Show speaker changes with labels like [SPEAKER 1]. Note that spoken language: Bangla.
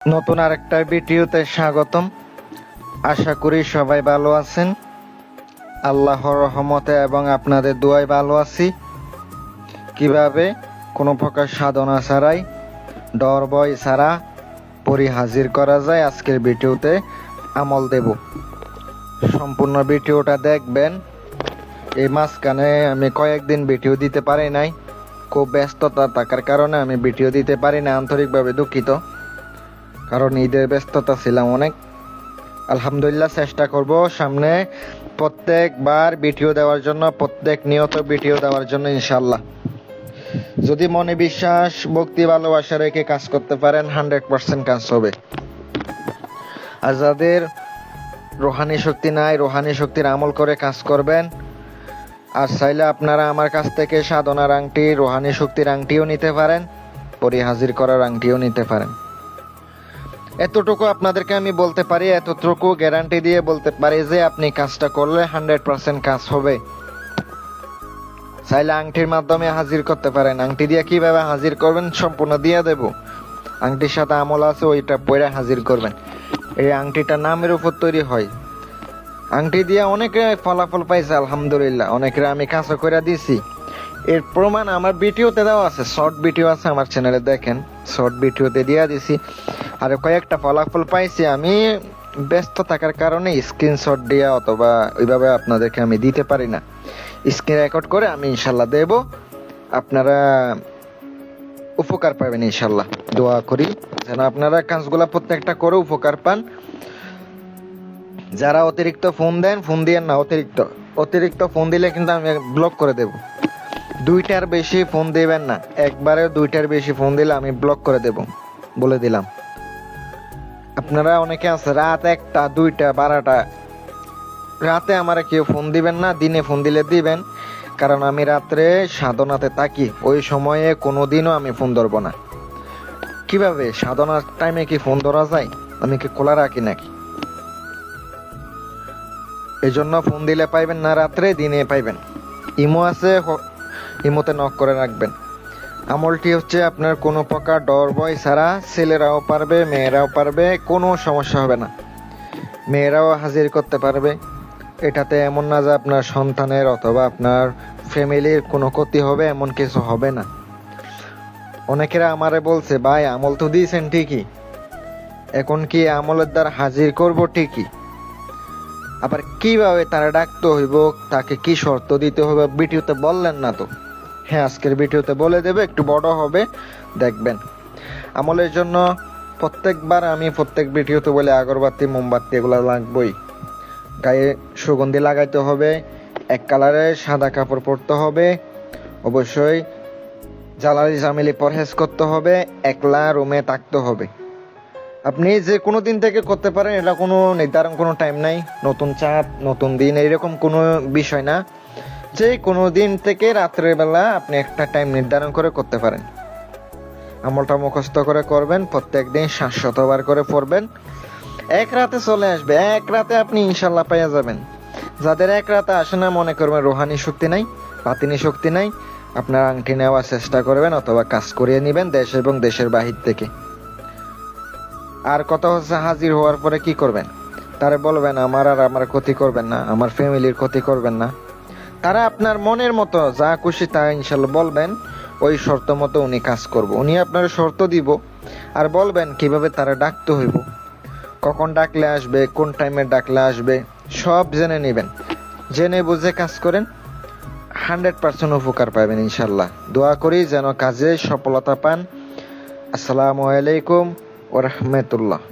[SPEAKER 1] নতুন আরেকটা ভিডিওতে স্বাগতম। আশা করি সবাই ভালো আছেন। আল্লাহর রহমতে এবং আপনাদের দোয়ায় ভালো আছি। কীভাবে? কোনো প্রকার সাধনা ছাড়াই, ডর ভয় ছাড়া পরি হাজির করা যায় আজকের ভিডিওতে আমল দেব। সম্পূর্ণ ভিডিওটা দেখবেন। এই মাঝখানে আমি কয়েকদিন ভিডিও দিতে পারি নাই। খুব ব্যস্ততা থাকার কারণে আমি ভিডিও দিতে পারি না আন্তরিকভাবে দুঃখিত। কারণ ঈদের ব্যস্ততা ছিলাম অনেক। আলহামদুলিল্লাহ চেষ্টা করব সামনে প্রত্যেকবার ভিডিও দেওয়ার জন্য, প্রত্যেক নিয়ত ভিডিও দেওয়ার জন্য ইনশাল্লাহ যদি মনে বিশ্বাস, ভক্তি, ভালোবাসা রেখে কাজ করতে পারেন, হান্ড্রেড পার্সেন্ট কাজ হবে। আর যাদের রোহানি শক্তি নাই, রোহানি শক্তির আমল করে কাজ করবেন, আর চাইলে আপনারা আমার কাছ থেকে সাধনার আংটি, রোহানি শক্তির আংটিও নিতে পারেন, পরি হাজির করার আংটিও নিতে পারেন। এতটুকু আপনাদেরকে আমি বলতে পারি, এতটুকু গ্যারান্টি দিয়ে বলতে পারি যে আপনি কাজটা করলে হান্ড্রেড পার্সেন্ট কাজ হবে। চাইলে আংটির মাধ্যমে হাজির করতে পারেন। আংটি দিয়ে কীভাবে হাজির করবেন সম্পূর্ণ দিয়ে দেব। আংটির সাথে আমল আছে, ওইটা পরে হাজির করবেন। এই আংটিটা নামের উপর তৈরি হয়। আংটি দিয়ে অনেকে ফলাফল পাইছে, আলহামদুলিল্লাহ। অনেকের আমি কাজও করে দিছি এর প্রমাণ আমার ভিডিওতে দেওয়া আছে শর্ট ভিডিও আছে আমার চ্যানেলে দেখেন। শর্ট ভিডিওতে দিয়ে দিছি। আর কয়েকটা ফলাফল পাইছি, আমি ব্যস্ত থাকার কারণে স্ক্রিনশট দিয়ে অথবা ওইভাবে আপনাদেরকে আমি দিতে পারি না। স্ক্রিন রেকর্ড করে আমি ইনশাল্লাহ দেব। আপনারা উপকার পাবেন ইনশাল্লাহ। দোয়া করি যেন আপনারা কাজগুলা প্রত্যেকটা করে উপকার পান। যারা অতিরিক্ত ফোন দেন ফোন দিয়ে না, অতিরিক্ত। অতিরিক্ত ফোন দিলে কিন্তু আমি ব্লক করে দেব। দুইটার বেশি ফোন দিবেন না। একবারে দুইটার বেশি ফোন দিলে আমি ব্লক করে দেব। বলে দিলাম। আপনারা অনেকে আছে, রাত একটা, দুইটা, বারোটা। রাতে আমারে কেউ ফোন দিবেন না, দিনে ফোন দিলে দিবেন। কারণ আমি রাত্রে সাধনাতে থাকি, ওই সময়ে কোনো দিনও আমি ফোন ধরবো না। কীভাবে? সাধনার টাইমে কি ফোন ধরা যায়? আমি কি খোলা রাখি নাকি? এই জন্য ফোন দিলে পাইবেন না রাত্রে, দিনে পাইবেন। ইমো আছে ইমোতে নক করে রাখবেন। আমলটি হচ্ছে আপনার কোনো প্রকার ডর ভয় ছাড়া ছেলেরাও পারবে, মেয়েরাও পারবে, কোনো সমস্যা হবে না। মেয়েরাও হাজির করতে পারবে। এটাতে এমন না যে আপনার সন্তানের অথবা আপনার ফ্যামিলির কোনো ক্ষতি হবে, এমন কিছু হবে না। অনেকেরা আমারে বলছে, ভাই, আমল তো দিয়েছেন ঠিকই। এখন কি আমলের দ্বারা হাজির করব ঠিকই? আবার কীভাবে তারা ডাকতে হইব, তাকে কি শর্ত দিতে হবে ভিডিওতে বললেন না তো। হ্যাঁ আজকের ভিডিওতে বলে দেবে, একটু বড় হবে, দেখবেন। আমলের জন্য প্রত্যেকবার আমি প্রত্যেক ভিডিওতে বলে আগরবাতি, মোমবাতি এগুলো লাগবই। গায়ে সুগন্ধি লাগাইতে হবে, এক কালারের সাদা কাপড় পরতে হবে, অবশ্যই জ্বালালি জামিলি পরহেজ করতে হবে, একলা রুমে থাকতে হবে। আপনি যে কোনো দিন থেকে করতে পারেন, এটা কোনো নির্ধারণ কোনো টাইম নাই, নতুন চাঁদ, নতুন দিন, এইরকম কোনো বিষয় না। যে কোনো দিন থেকে রাত্রের বেলা আপনি একটা টাইম নির্ধারণ করে করতে পারেন। আমলটা মুখস্থ করে করবেন, প্রত্যেক দিন শতবার করে পড়বেন। এক রাতে চলে আসবে, এক রাতে আপনি ইনশাল্লাহ পাইয়া যাবেন। যাদের এক রাতে আসে না, মনে করবেন রোহানি শক্তি নাই, বাতিনি শক্তি নাই, আপনার আংটি নেওয়ার চেষ্টা করবেন অথবা কাজ করিয়ে নেবেন দেশ এবং দেশের বাহির থেকে। আর কথা হচ্ছে হাজির হওয়ার পরে কি করবেন? তারা বলবেন, আমার আর আমার ক্ষতি করবেন না, আমার ফ্যামিলির ক্ষতি করবেন না। তারা আপনার মনের মতো, যা খুশি তা ইনশাল্লাহ বলবেন, ওই শর্ত মতো উনি কাজ করব। উনি আপনার শর্ত দিব, আর বলবেন কীভাবে তারা ডাকতে হইব। কখন ডাকলে আসবে, কোন টাইমে ডাকলে আসবে, সব জেনে নেবেন। জেনে বুঝে কাজ করেন, হান্ড্রেড পার্সেন্ট উপকার পাবেন ইনশাল্লাহ। দোয়া করি যেন কাজে সফলতা পান। আসসালামু আলাইকুম ওরহমতুল্লাহ